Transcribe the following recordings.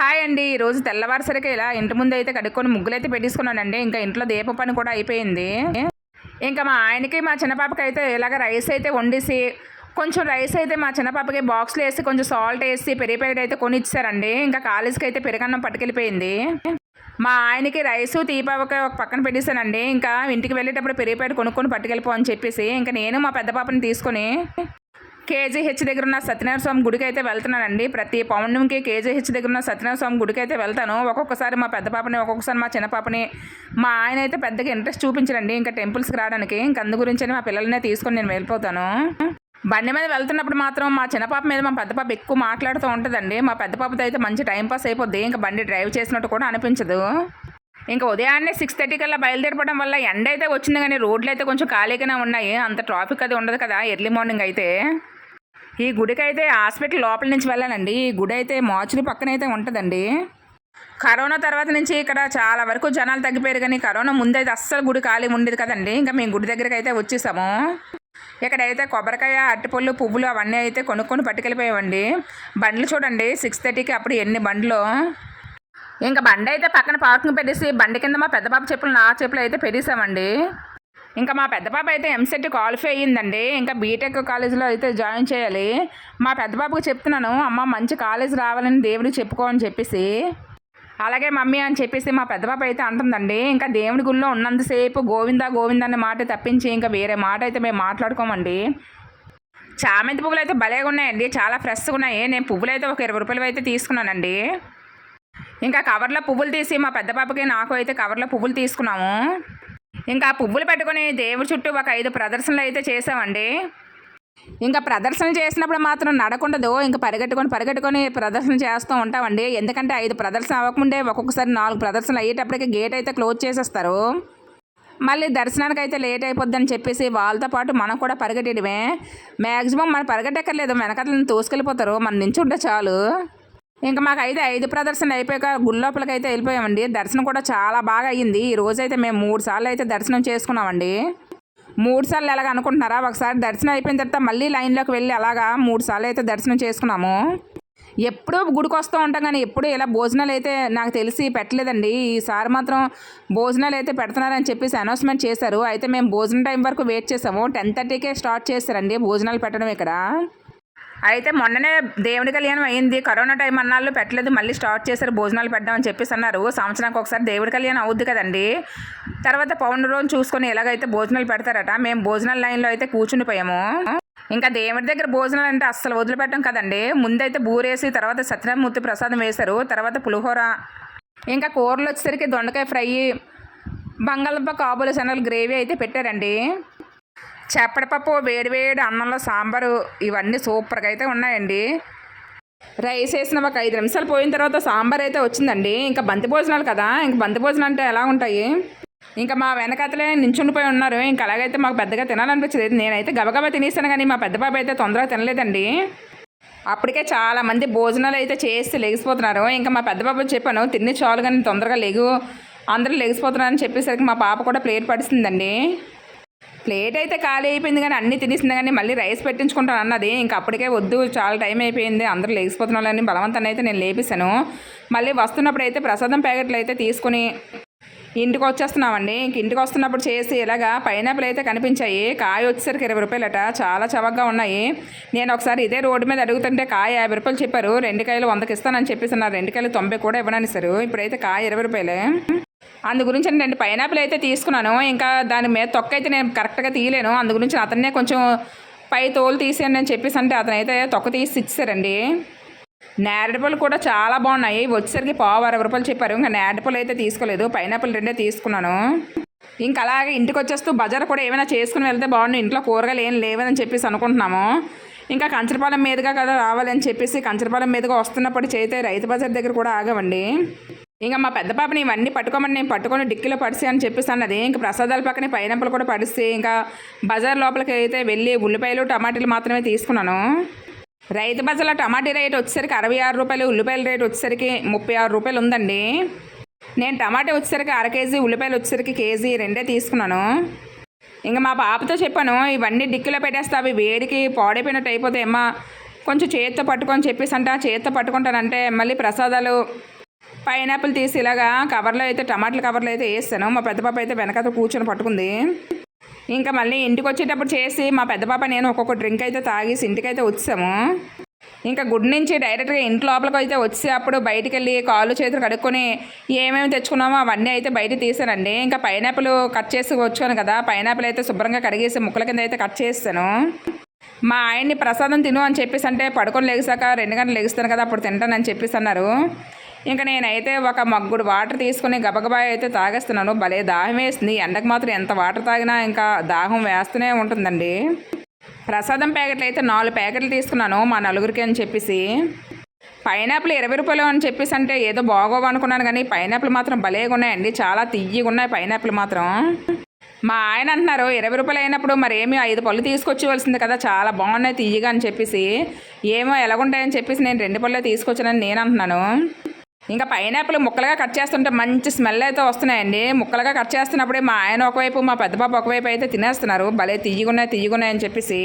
Hi అండి. ఈరోజు తెల్లవారుసరికి ఇలా ఇంటి ముందు అయితే కడుక్కొని ముగ్గులు అయితే పెట్టేసుకున్నానండి. ఇంకా ఇంట్లో దీప పని కూడా అయిపోయింది. ఇంకా మా ఆయనకి మా చిన్నపాపకి అయితే ఇలాగ రైస్ అయితే వండేసి కొంచెం రైస్ అయితే మా చిన్నపాపకి బాక్స్లో వేసి కొంచెం సాల్ట్ వేసి పెరిగి ప్యాకెట్ అయితే కొని ఇచ్చారండి ఇంకా కాలేజీకి అయితే పెరుగన్నం పట్టుకెళ్ళిపోయింది. మా ఆయనకి రైసు తీపావక ఒక పక్కన పెట్టేశానండి. ఇంకా ఇంటికి వెళ్ళేటప్పుడు పెరిగి ప్యాకెట్ కొనుక్కొని పట్టుకెళ్ళిపో అని చెప్పేసి ఇంకా నేను మా పెద్ద పాపని తీసుకొని కేజీహెచ్ దగ్గర ఉన్న సత్యనారాయణ స్వామి గుడికి అయితే వెళ్తున్నానండి. ప్రతి పౌర్ణమికి కేజీహెచ్ దగ్గర ఉన్న సత్యనారాయణ స్వామి గుడికి అయితే వెళ్తాను. ఒక్కొక్కసారి మా పెద్ద పాపని ఒక్కొక్కసారి మా చిన్న పాపని మా ఆయన అయితే పెద్దగా ఇంట్రెస్ట్ చూపించరండి ఇంకా టెంపుల్స్కి రావడానికి. ఇంకా అందు గురించి మా పిల్లలనే తీసుకొని నేను వెళ్ళిపోతాను. బండి మీద వెళ్తున్నప్పుడు మాత్రం మా చిన్నపాప మీద మా పెద్ద పాప ఎక్కువ మాట్లాడుతూ ఉంటుందండి. మా పెద్ద పాపతో అయితే మంచి టైం పాస్ అయిపోద్ది. ఇంకా బండి డ్రైవ్ చేసినట్టు కూడా అనిపించదు. ఇంకా ఉదయాన్నే సిక్స్ థర్టీ కల్లా బయలుదేరిపోవడం వల్ల ఎండ అయితే వచ్చింది కానీ రోడ్లు అయితే కొంచెం ఖాళీగానే ఉన్నాయి. అంత ట్రాఫిక్ అది ఉండదు కదా ఎర్లీ మార్నింగ్ అయితే. ఈ గుడికి అయితే హాస్పిటల్ లోపల నుంచి వెళ్ళాలండి ఈ గుడి అయితే మోచిరి పక్కన అయితే ఉంటుందండి. కరోనా తర్వాత నుంచి ఇక్కడ చాలా వరకు జనాలు తగ్గిపోయారు కానీ కరోనా ముందైతే అస్సలు గుడి ఖాళీ ఉండేది కదండి. ఇంకా మేము గుడి దగ్గరికి అయితే వచ్చేసాము. ఇక్కడైతే కొబ్బరికాయ అరటిపళ్ళు పువ్వులు అవన్నీ అయితే కొనుక్కొని పట్టుకెళ్ళిపోయామండి. బండ్లు చూడండి సిక్స్ థర్టీకి అప్పుడు ఎన్ని బండ్లు. ఇంకా బండి అయితే పక్కన పార్కింగ్ పెట్టేసి బండి కింద మా పెద్ద చెప్పులు నా చెప్పులు అయితే పెట్టేసామండి. ఇంకా మా పెద్ద పాప అయితే ఎంసెట్ క్వాలిఫై అయ్యిందండి. ఇంకా బీటెక్ కాలేజీలో అయితే జాయిన్ చేయాలి. మా పెద్ద పాపకు చెప్తున్నాను అమ్మ మంచి కాలేజ్ రావాలని దేవుడికి చెప్పుకో అని చెప్పేసి. అలాగే మమ్మీ అని చెప్పేసి మా పెద్ద పాప అయితే అంటుందండి ఇంకా దేవుడి గుళ్ళో ఉన్నంతసేపు గోవిందా గోవిందా అనే మాట తప్పించి ఇంకా వేరే మాట అయితే మేము మాట్లాడుకోమండి. చామంతి పువ్వులు అయితే భలేగా ఉన్నాయండి చాలా ఫ్రెష్గా ఉన్నాయి. నేను పువ్వులు అయితే ఒక ఇరవై రూపాయలు అయితే తీసుకున్నానండి. ఇంకా కవర్లో పువ్వులు తీసి మా పెద్ద పాపకి నాకు అయితే కవర్లో పువ్వులు తీసుకున్నాము. ఇంకా పువ్వులు పెట్టుకొని దేవుడి చుట్టూ ఒక ఐదు ప్రదర్శనలు అయితే చేసామండి ఇంకా ప్రదర్శన చేసినప్పుడు మాత్రం నడకుండదు. ఇంకా పరిగెట్టుకొని పరిగెట్టుకొని ప్రదర్శన చేస్తూ ఉంటామండి. ఎందుకంటే ఐదు ప్రదర్శన అవ్వకముందే ఒక్కొక్కసారి నాలుగు ప్రదర్శనలు అయ్యేటప్పటికి గేట్ అయితే క్లోజ్ చేసేస్తారు. మళ్ళీ దర్శనానికి అయితే లేట్ అయిపోద్దని చెప్పేసి వాళ్ళతో పాటు మనం కూడా పరిగెట్టడమే మ్యాక్సిమం మనం పరిగెట్టక్కర్లేదు. వెనకట్లను తోసుకెళ్ళిపోతారు. మన నుంచి ఉంటే చాలు. ఇంకా మాకు అయితే ఐదు ప్రదర్శనలు అయిపోయాక గుళ్ళోపలకి అయితే వెళ్ళిపోయామండి. దర్శనం కూడా చాలా బాగా అయ్యింది. ఈ రోజు అయితే మేము మూడు సార్లు అయితే దర్శనం చేసుకున్నామండి. మూడు సార్లు ఎలాగ అనుకుంటున్నారా? ఒకసారి దర్శనం అయిపోయిన తర్వాత మళ్ళీ లైన్లోకి వెళ్ళి అలాగా మూడు సార్లు అయితే దర్శనం చేసుకున్నాము. ఎప్పుడూ గుడికి వస్తూ ఉంటాం కానీ ఎప్పుడూ ఇలా భోజనాలు అయితే నాకు తెలిసి పెట్టలేదండి. ఈసారి మాత్రం భోజనాలు అయితే పెడుతున్నారని చెప్పేసి అనౌన్స్మెంట్ చేశారు. అయితే మేము భోజనం టైం వరకు వెయిట్ చేసాము. టెన్ థర్టీకే స్టార్ట్ చేశారండి భోజనాలు పెట్టడం ఇక్కడ. అయితే మొన్ననే దేవుడి కళ్యాణం అయింది. కరోనా టైం అన్నాళ్ళు పెట్టలేదు. మళ్ళీ స్టార్ట్ చేశారు. భోజనాలు పెడదామని చెప్పేసి అన్నారు. సంవత్సరానికి ఒకసారి దేవుడి కళ్యాణం అవుద్ది కదండి. తర్వాత పౌండ్ రోజు చూసుకొని ఎలాగైతే భోజనాలు పెడతారట మేము భోజనాల లైన్లో అయితే కూర్చుండిపోయాము ఇంకా దేవుడి దగ్గర భోజనాలు అంటే అస్సలు వదిలిపెట్టం కదండి. ముందైతే బూరేసి తర్వాత సత్యనారాయణమూర్తి ప్రసాదం వేశారు. తర్వాత పులిహోర ఇంకా కూరలు వచ్చేసరికి దొండకాయ ఫ్రై బంగాళదుంప కాబూల శనగలు గ్రేవీ అయితే పెట్టారండి. చెప్పడపప్పు వేడివేడి అన్నంలో సాంబారు ఇవన్నీ సూపర్గా అయితే ఉన్నాయండి. రైస్ వేసిన ఒక ఐదు నిమిషాలు పోయిన తర్వాత సాంబార్ అయితే వచ్చిందండి. ఇంకా బంతి భోజనాలు కదా? ఇంకా బంతి భోజనాలు అంటే ఎలా ఉంటాయి? ఇంకా మా వెనకతలే నించుండిపోయి ఉన్నారు. ఇంకా అలాగైతే మాకు పెద్దగా తినాలనిపించలేదు. నేనైతే గబగబా తినేసాను కానీ మా పెద్ద బాబు అయితే తొందరగా తినలేదండి. అప్పటికే చాలా మంది భోజనాలు అయితే చేసి లెగిసిపోతున్నారు. ఇంకా మా పెద్ద బాబు చెప్పాను తిని చాలు కానీ తొందరగా లెగు. అందరూ లెగిసిపోతున్నారని చెప్పేసరికి మా పాప కూడా ప్లేట్ పడిస్తుందండి ప్లేట్ అయితే ఖాళీ అయిపోయింది కానీ అన్నీ తినేసింది కానీ మళ్ళీ రైస్ పెట్టించుకుంటాను అన్నది. ఇంకా అప్పటికే వద్దు చాలా టైం అయిపోయింది. అందరూ లేచిపోతున్నారని బలవంతాన్ని అయితే నేను లేపేశాను. మళ్ళీ వస్తున్నప్పుడు అయితే ప్రసాదం ప్యాకెట్లు అయితే తీసుకుని ఇంటికి వచ్చేస్తున్నామండి. ఇంక ఇంటికి వస్తున్నప్పుడు చేసి ఇలాగా పైనాపిల్ అయితే కనిపించాయి. కాయ వచ్చేసరికి ఇరవై రూపాయలట. చాలా చవకగా ఉన్నాయి. నేను ఒకసారి ఇదే రోడ్డు మీద అడుగుతుంటే కాయ యాభై రూపాయలు చెప్పారు. రెండు కాయలు వందకి ఇస్తానని చెప్పేసి నా రెండు కాయలు తొంభై కూడా ఇవ్వనని సార్. ఇప్పుడైతే కాయ ఇరవై రూపాయలే. అందు గురించి నేను పైనాపిల్ అయితే తీసుకున్నాను. ఇంకా దాని మీద తొక్క అయితే నేను కరెక్ట్గా తీయలేను. అందు గురించి అతన్నే కొంచెం పై తోలు తీసేయండి అని చెప్పేసి అంటే అతనైతే తొక్క తీసి ఇచ్చారండి నేరడిపళ్ళు కూడా చాలా బాగున్నాయి. వచ్చేసరికి పావు అరవై రూపాయలు చెప్పారు. ఇంకా నేరడిపళ్ళు అయితే తీసుకోలేదు. పైనాపిల్ రెండే తీసుకున్నాను. ఇంకా అలాగే ఇంటికి వచ్చేస్తూ బజార్ కూడా ఏమైనా చేసుకుని వెళ్తే బాగుండు. ఇంట్లో కూరగాయలు ఏం లేవని చెప్పేసి అనుకుంటున్నాము. ఇంకా కంచరపాలెం మీదుగా కదా రావాలని చెప్పేసి కంచరపాలెం మీదుగా వస్తున్నప్పుడు చేతే రైతు బజార్ దగ్గర కూడా ఆగవండి. ఇంకా మా పెద్ద పాపని ఇవన్నీ పట్టుకోమని నేను పట్టుకొని డిక్కీలో పడిసి అని చెప్పేసి అన్నది ఇంకా ప్రసాదాల పక్కనే పైనాపిల్ కూడా పడిస్తే ఇంకా బజార్ లోపలికి అయితే వెళ్ళి ఉల్లిపాయలు టమాటాలు మాత్రమే తీసుకున్నాను. రైతు బజార్లో టమాటీ రేట్ వచ్చేసరికి అరవై ఆరు రూపాయలు ఉల్లిపాయల రేట్ వచ్చేసరికి ముప్పై ఆరు రూపాయలు ఉందండి. నేను టమాటా వచ్చేసరికి అర కేజీ ఉల్లిపాయలు వచ్చేసరికి కేజీ రెండే తీసుకున్నాను. ఇంకా మా పాపతో చెప్పాను ఇవన్నీ డిక్కీలో పెట్టేస్తా అవి వేడికి పాడైపోయినట్టు అయిపోతాయమ్మా కొంచెం చేతితో పట్టుకొని చెప్పేసి అంట. చేతితో పట్టుకుంటానంటే మళ్ళీ ప్రసాదాలు పైనాపిల్ తీసి ఇలాగా కవర్లో అయితే టమాటాల కవర్లో అయితే వేస్తాను. మా పెద్ద పాప అయితే వెనకతో కూర్చొని పట్టుకుంది. ఇంకా మళ్ళీ ఇంటికి వచ్చేటప్పుడు చేసి మా పెద్ద పాప నేను ఒక్కొక్క డ్రింక్ అయితే తాగేసి ఇంటికైతే వచ్చాము. ఇంకా గుడి నుంచి డైరెక్ట్గా ఇంటి లోపలికి అయితే వచ్చే అప్పుడు బయటికి వెళ్ళి కాళ్ళు చేతులు కడుక్కొని ఏమేమి తెచ్చుకున్నామో అవన్నీ అయితే బయట తీసానండి. ఇంకా పైనాపిల్ కట్ చేసి వచ్చాను కదా పైనాపిల్ అయితే శుభ్రంగా కడిగేసి ముక్కల కింద అయితే కట్ చేస్తాను. మా ఆయన్ని ప్రసాదం తిను అని చెప్పేసి అంటే పడుకొని లెగిసాక రెండు గంటలు లెగుస్తాను కదా అప్పుడు తింటానని చెప్పేసి అన్నారు. ఇంకా నేనైతే ఒక మగ్గుడు వాటర్ తీసుకుని గబగబా అయితే తాగేస్తున్నాను. భలే దాహం వేస్తుంది. ఎండకు మాత్రం ఎంత వాటర్ తాగినా ఇంకా దాహం వేస్తూనే ఉంటుందండి. ప్రసాదం ప్యాకెట్లు అయితే నాలుగు ప్యాకెట్లు తీసుకున్నాను మా నలుగురికి అని చెప్పేసి. పైనాపిల్ ఇరవై రూపాయలు అని చెప్పేసి అంటే ఏదో బాగోవు అనుకున్నాను కానీ పైనాపిల్ మాత్రం భలేగా ఉన్నాయండి. చాలా తియ్యగా ఉన్నాయి పైనాపిల్ మాత్రం. మా ఆయన అంటున్నారు ఇరవై రూపాయలు అయినప్పుడు మరి ఏమి ఐదు పళ్ళు తీసుకొచ్చేవలసింది కదా చాలా బాగున్నాయి తియ్యగా అని చెప్పేసి. ఏమో ఎలాగుంటాయని చెప్పేసి నేను రెండు పళ్ళే తీసుకొచ్చానని నేను అంటున్నాను. ఇంకా పైనాపిల్ ముక్కలుగా కట్ చేస్తుంటే మంచి స్మెల్ అయితే వస్తున్నాయండి. ముక్కలుగా కట్ చేస్తున్నప్పుడే మా ఆయన ఒకవైపు మా పెద్ద పాప ఒకవైపు అయితే తినేస్తున్నారు. భలే తియ్యగున్నాయి తియ్యగున్నాయి అని చెప్పేసి.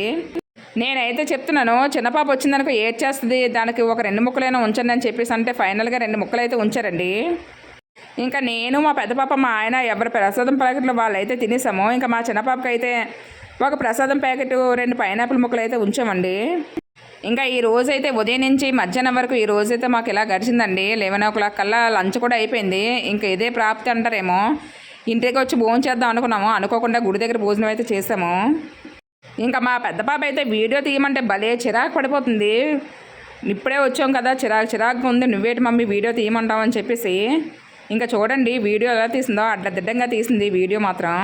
నేనైతే చెప్తున్నాను చిన్న పాప వచ్చిందనుకో ఏడ్ చేస్తుంది దానికి ఒక రెండు ముక్కలైనా ఉంచండి అని చెప్పేసి అంటే ఫైనల్గా రెండు ముక్కలు అయితే ఉంచారండి. ఇంకా నేను మా పెద్ద పాప మా ఆయన ఎవరి ప్రసాదం ప్యాకెట్లు వాళ్ళు అయితే తినేసాము ఇంకా మా చిన్న పాపకి అయితే ఒక ప్రసాదం ప్యాకెట్ రెండు పైనాపిల్ ముక్కలు అయితే ఉంచామండి. ఇంకా ఈ రోజు అయితే ఉదయం నుంచి మధ్యాహ్నం వరకు ఈ రోజు అయితే మాకు ఇలా గడిచిందండి. లెవెన్ ఓ క్లాక్ కల్లా లంచ్ కూడా అయిపోయింది. ఇంకా ఇదే ప్రాప్తి అంటారేమో. ఇంటికి వచ్చి భోజనం చేద్దాం అనుకున్నాము. అనుకోకుండా గుడి దగ్గర భోజనం అయితే చేసాము. ఇంకా మా పెద్ద పాప అయితే వీడియో తీయమంటే భలే చిరాకు పడిపోతుంది. ఇప్పుడే వచ్చాం కదా. చిరాకు చిరాకు ఉంది. నువ్వేటి మమ్మీ వీడియో తీయమంటావు అని చెప్పేసి. ఇంకా చూడండి వీడియో ఎలా తీసిందో. అడ్డదిడ్డంగా తీసింది వీడియో మాత్రం.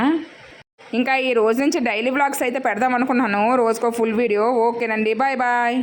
ఇంకా ఈ రోజు నుంచి డైలీ వ్లాగ్స్ అయితే పెడదాం అనుకున్నాను. రోజుకో ఫుల్ వీడియో. ఓకేనండి. Bye bye.